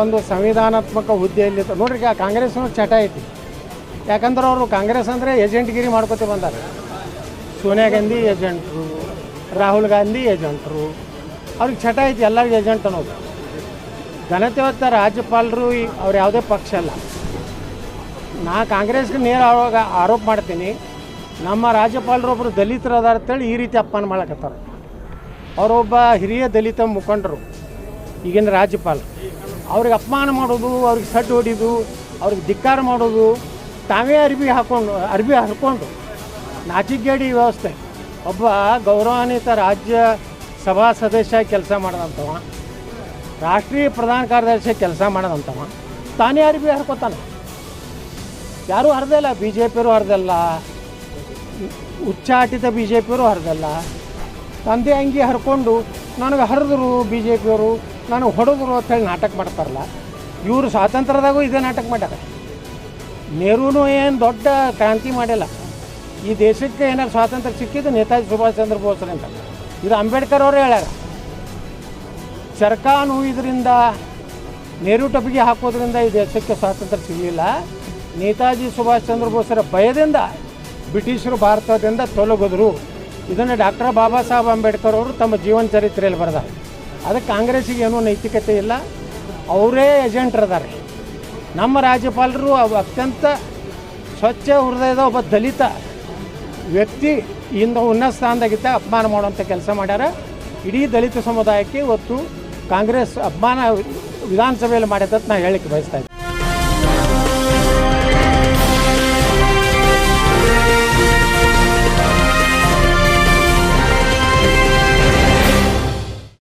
ಒಂದು ಸಂವಿಧಾನಾತ್ಮಕ ಹುದ್ದೆಯಲ್ಲಿ ನೋಡ್ರಿ ಕಾಂಗ್ರೆಸ್ನ ಚಟ ಐತಿ. ಯಾಕಂದ್ರೆ ಅವರು ಕಾಂಗ್ರೆಸ್ ಅಂದರೆ ಏಜೆಂಟ್ಗಿರಿ ಮಾಡ್ಕೊತ ಬಂದಾರೆ. ಸೋನಿಯಾ ಗಾಂಧಿ ಏಜೆಂಟ್ರು, ರಾಹುಲ್ ಗಾಂಧಿ ಏಜೆಂಟ್ರು. ಅವ್ರಿಗೆ ಚಟ ಐತಿ, ಎಲ್ಲರಿಗೂ ಏಜೆಂಟ್ ಅನ್ನೋದು. ಘನತೆ ಹೊತ್ತ ರಾಜ್ಯಪಾಲರು ಅವ್ರು ಯಾವುದೇ ಪಕ್ಷ ಅಲ್ಲ. ನಾ ಕಾಂಗ್ರೆಸ್ಗೆ ನೇರ ಆವಾಗ ಆರೋಪ ಮಾಡ್ತೀನಿ. ನಮ್ಮ ರಾಜ್ಯಪಾಲರು ಒಬ್ಬರು ದಲಿತರು ಅದಾರ ಅಂತೇಳಿ ಈ ರೀತಿ ಅಪಮಾನ ಮಾಡಕತ್ತಾರ. ಅವರೊಬ್ಬ ಹಿರಿಯ ದಲಿತ ಮುಖಂಡರು, ಈಗಿನ ರಾಜ್ಯಪಾಲರು. ಅವ್ರಿಗೆ ಅಪಮಾನ ಮಾಡೋದು, ಅವ್ರಿಗೆ ಸಡ್ಡು ಹೊಡಿದು, ಅವ್ರಿಗೆ ಧಿಕ್ಕಾರ ಮಾಡೋದು, ತಾವೇ ಅರ್ಬಿ ಹಾಕ್ಕೊಂಡು ಅರ್ಬಿ ಹರ್ಕೊಂಡು. ನಾಚಿಗೇಡಿ ವ್ಯವಸ್ಥೆ. ಒಬ್ಬ ಗೌರವಾನ್ವಿತ ರಾಜ್ಯ ಸಭಾ ಸದಸ್ಯ ಕೆಲಸ ಮಾಡಿದಂಥವ ರಾಷ್ಟ್ರೀಯ ಪ್ರಧಾನ ಕಾರ್ಯದರ್ಶಿ ಕೆಲಸ ಮಾಡೋದಂತವ, ತಾನೇ ಅರ್ಬಿ ಹರ್ಕೋತಾನೆ. ಯಾರೂ ಹರಿದಿಲ್ಲ ಬಿ ಜೆ ಪಿಯವರು ಹರಿದಲ್ಲ ಉಚ್ಚಾಟಿತ ಬಿ ಜೆ ಪಿಯವರು ಹರಿದಲ್ಲ ತಂದೆ ಅಂಗಿ ಹರ್ಕೊಂಡು, ನನಗೆ ಹರಿದ್ರು ಬಿ ಜೆ ಪಿಯವರು ನನಗೆ ಹೊಡೆದ್ರು ಅಂತೇಳಿ ನಾಟಕ ಮಾಡ್ತಾರಲ್ಲ, ಇವರು ಸ್ವಾತಂತ್ರ್ಯದಾಗೂ ಇದೇ ನಾಟಕ ಮಾಡ್ಯಾರ. ನೆಹರೂನು ಏನು ದೊಡ್ಡ ಕ್ರಾಂತಿ ಮಾಡಿಲ್ಲ ಈ ದೇಶಕ್ಕೆ ಏನಾರು ಸ್ವಾತಂತ್ರ್ಯ ಸಿಕ್ಕಿದ್ದು ನೇತಾಜಿ ಸುಭಾಷ್ ಚಂದ್ರ ಬೋಸ್ರಿಂದ ಇದು ಅಂಬೇಡ್ಕರ್ ಅವರು ಹೇಳ್ಯಾರ. ಚರ್ಕಾನು ಇದರಿಂದ ನೆಹರು ಟೊಪಿಗೆ ಹಾಕೋದ್ರಿಂದ ಈ ದೇಶಕ್ಕೆ ಸ್ವಾತಂತ್ರ್ಯ ಸಿಗಲಿಲ್ಲ. ನೇತಾಜಿ ಸುಭಾಷ್ ಚಂದ್ರ ಬೋಸರ ಭಯದಿಂದ ಬ್ರಿಟಿಷರು ಭಾರತದಿಂದ ತೊಲಗಿದ್ರು. ಇದನ್ನು ಡಾಕ್ಟರ್ ಬಾಬಾ ಸಾಹೇಬ್ ಅಂಬೇಡ್ಕರ್ ಅವರು ತಮ್ಮ ಜೀವನ ಚರಿತ್ರೆಯಲ್ಲಿ ಬರೆದಾರೆ. ಅದಕ್ಕೆ ಕಾಂಗ್ರೆಸ್ಸಿಗೆ ಏನೂ ನೈತಿಕತೆ ಇಲ್ಲ. ಅವರೇ ಏಜೆಂಟ್ರದಾರೆ ನಮ್ಮ ರಾಜ್ಯಪಾಲರು ಅತ್ಯಂತ ಸ್ವಚ್ಛ ಹೃದಯದ ಒಬ್ಬ ದಲಿತ ವ್ಯಕ್ತಿ ಇಂದ ಉನ್ನತ ಸ್ಥಾನದಾಗಿದ್ದ ಅಪಮಾನ ಮಾಡುವಂಥ ಕೆಲಸ ಮಾಡ್ಯಾರ. ಇಡೀ ದಲಿತ ಸಮುದಾಯಕ್ಕೆ ಇವತ್ತು ಕಾಂಗ್ರೆಸ್ ಅಪಮಾನ ವಿಧಾನಸಭೆಯಲ್ಲಿ ಮಾಡಿದ್ದಂತ ನಾನು ಹೇಳಲಿಕ್ಕೆ ಬಯಸ್ತಾ ಇದ್ದೀನಿ.